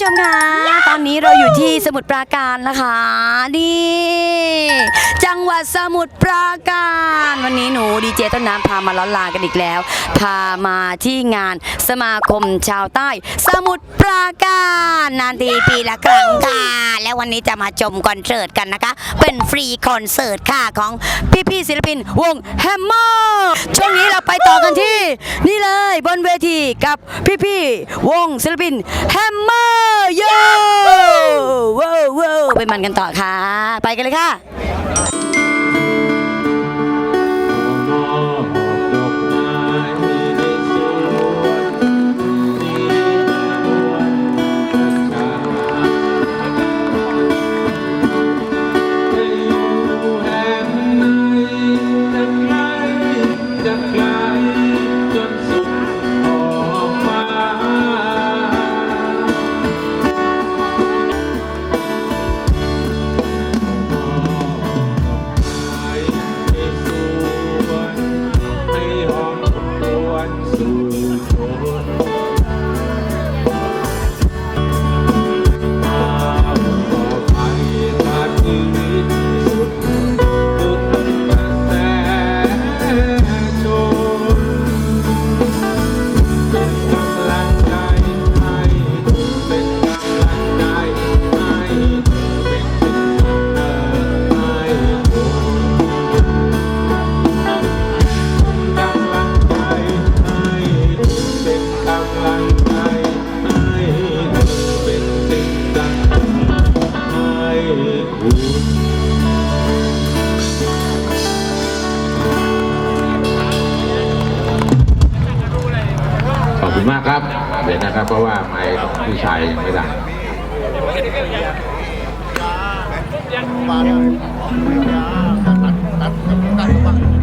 ผู้ชมคะตอนนี้เราอยู่ที่สมุทรปราการนะคะนี่จังหวัดสมุทรปราการ วันนี้หนูดีเจต้นน้ำพามาล้อนลากันอีกแล้ว พามาที่งานสมาคมชาวใต้ สมุทรปราการนานทีปีละครั้งค่ะ และวันนี้จะมาชมคอนเสิร์ตกันนะคะ เป็นฟรีคอนเสิร์ตค่ะของพี่ๆศิลปินวงแฮมเมอร์ช่วงนี้เราไปต่อกันที่ นี่เลยบนเวทีกับพี่ๆวงศิลปินแฮมเมอร์ โย่ว้าว้ไปมันกันต่อค่ะ ไปกันเลยค่ะ เลยนะครับ เพราะว่าไม้ผู้ชายยังไม่ได้มาแล้วตัดตัดตัด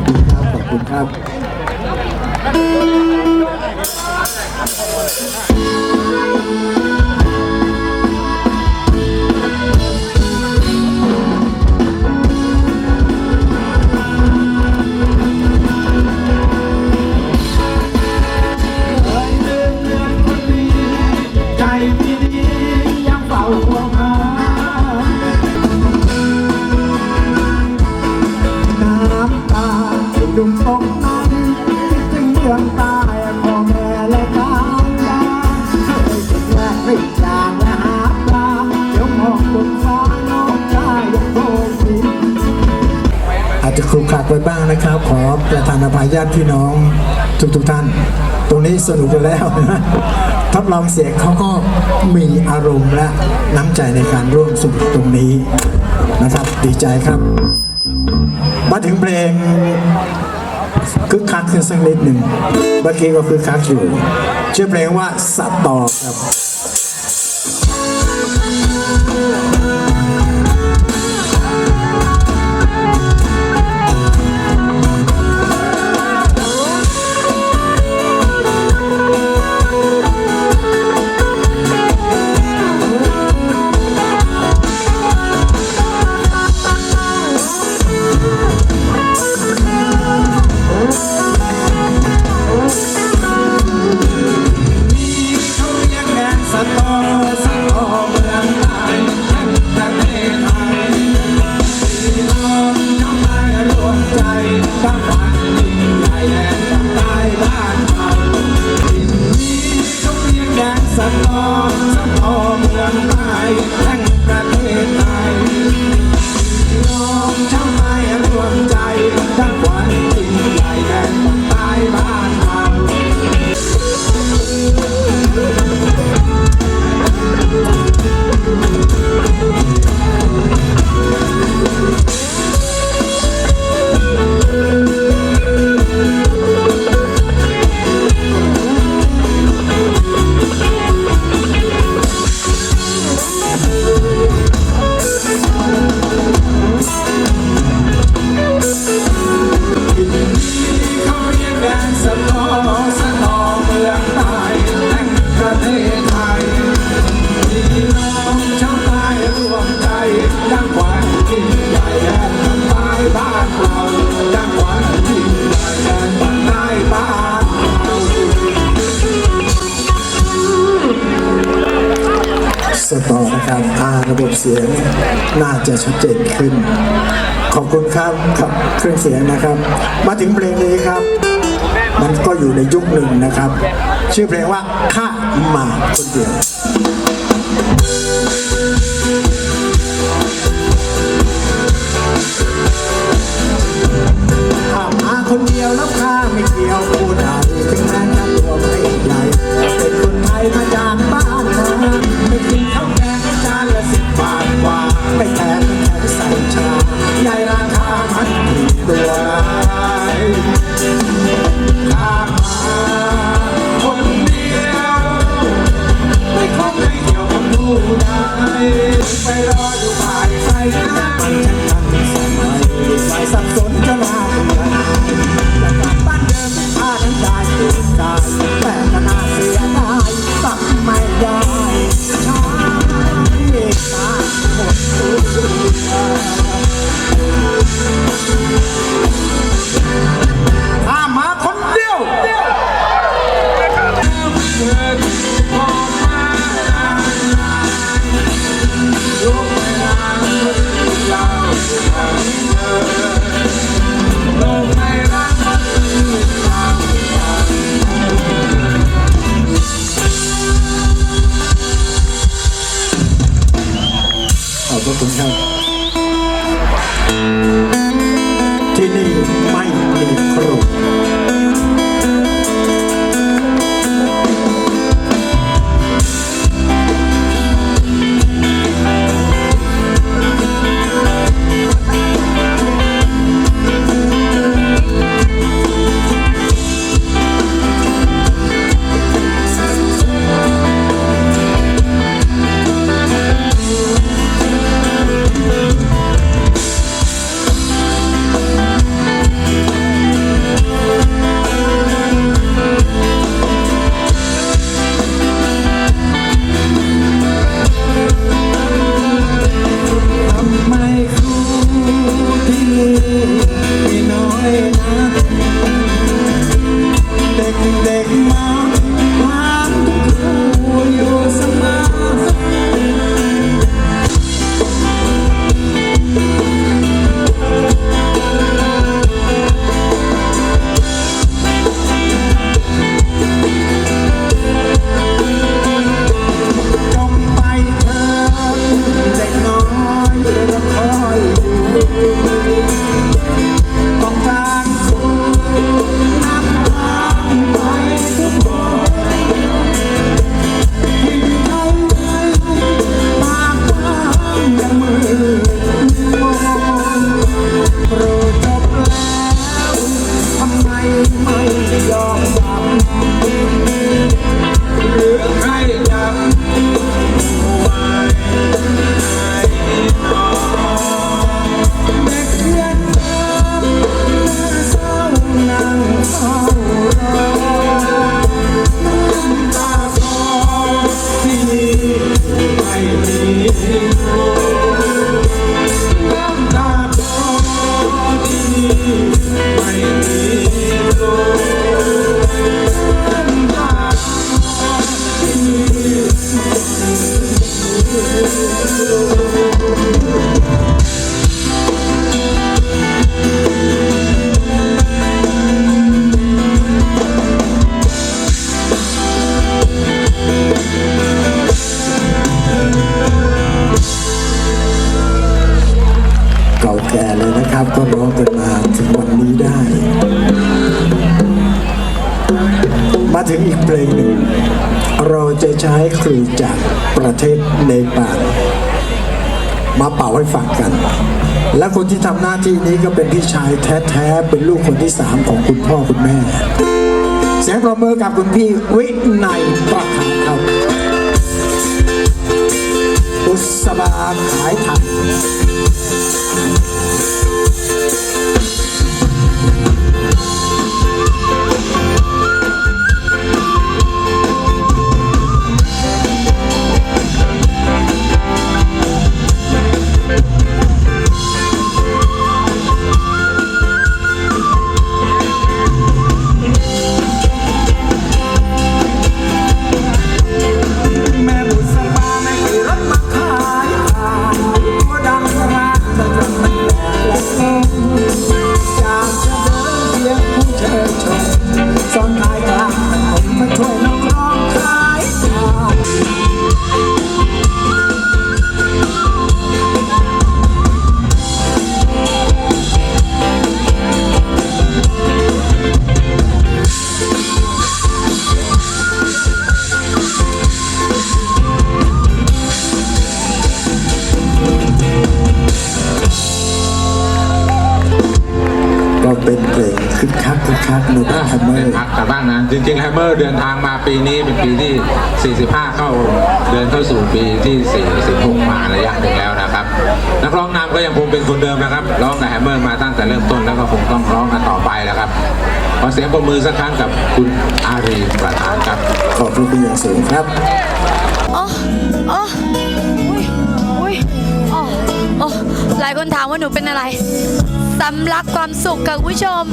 อบคุณครับ ขอบคุณครับ Thank you. ไว้บ้างนะครับ ขอประธานอภัยญาติพี่น้องทุกๆท่าน ตรงนี้สนุกไปแล้วนะทับลองเสียงเขาก็มีอารมณ์และน้ำใจในการร่วมสุขตรงนี้นะครับ ดีใจครับ มาถึงเพลงคึกคักขึ้นสักนิดหนึ่งเมื่อกี้ก็คึกคักอยู่ชื่อเพลงว่าสัตว์ต่อครับ เสียงน่าจะชัดเจนขึ้น ขอบคุณครับครับเครื่องเสียงนะครับ มาถึงเพลงนี้ครับ มันก็อยู่ในยุคหนึ่งนะครับ ชื่อเพลงว่าข้ามาคนเดียว ช้ครูจากประเทศเนปาลมาเป่าให้ฟังกัน และคนที่ทำหน้าที่นี้ก็เป็นพี่ชายแท้ๆ เป็นลูกคนที่สามของคุณพ่อคุณแม่ เสียงปรบมือกับคุณพี่วินัยประคับครับอุสบาขายถัง จริงๆแฮมเมอร์เดินทางมาปีนี้เป็นปีที่ 45 เข้าเดินเข้าสู่ปีที่ 46 มาระยะหนึ่งแล้วนะครับ นักร้องนำก็ยังคงเป็นคนเดิมนะครับ ร้องกับแฮมเมอร์มาตั้งแต่เริ่มต้นแล้วก็คงต้องร้องกันต่อไปแล้วครับขอเสียงปรบมือสักครั้งกับคุณอารีประธานครับขอบคุณเป็นอย่างสูงครับโอ้โอ้อุ้ยอุ้ยโอ้โอ้หลายคนถามว่าหนูเป็นอะไรสำลักความสุขค่ะคุณผู้ชม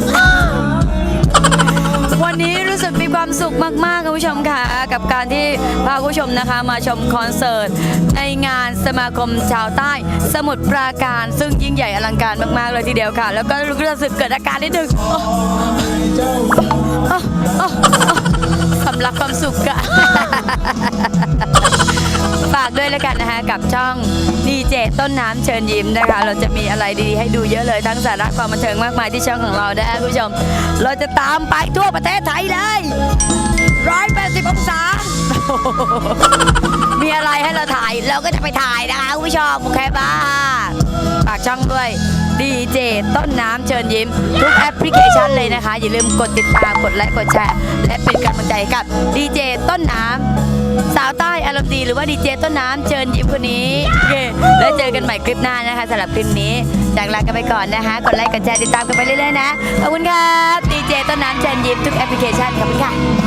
วันนี้รู้สึกมีความสุขมากๆคุณผู้ชมค่ะ กับการที่พาคุณผู้ชมนะคะมาชมคอนเสิร์ต ในงานสมาคมชาวใต้ สมุทรปราการ ซึ่งยิ่งใหญ่อลังการมากๆเลยทีเดียวค่ะ แล้วก็รู้สึกเกิดอาการนิดนึงโอ้โอ้โอ้โอ้สำลักความสุขค่ะ ฝากด้วยแล้วกันนะคะ กับช่องดีเจต้นน้ำเชิญยิ้มนะคะ เราจะมีอะไรดีๆให้ดูเยอะเลยทั้งสาระความบันเทิงมากมายที่ช่องของเรานะคะคุณผู้ชม เราจะตามไปทั่วประเทศไทยเลยร้อยแปดสิบองศา มีอะไรให้เราถ่ายเราก็จะไปถ่ายนะคะคุณผู้ชมโอเคป่ะฝากช่องด้วยดีเจต้นน้ำเชิญยิ้ม ทุกแอปพลิเคชันเลยนะคะ อย่าลืมกดติดตามกดไลค์กดแชร์ และเป็นกำลังใจกับดีเจต้นน้ำ สาวใต้อารมณ์ดีหรือว่าดีเจต้นน้ำเชิญยิ้มคนนี้เคแล้วเจอกันใหม่คลิปหน้านะคะสำหรับคลิปนี้จากลากันไปก่อนนะคะกดไลค์กดแชร์ติดตามกันไปเรื่อยๆนะขอบคุณครับดีเจต้นน้ำเชิญยิ้มทุกแอปพลิเคชันขอบคุณค่ะ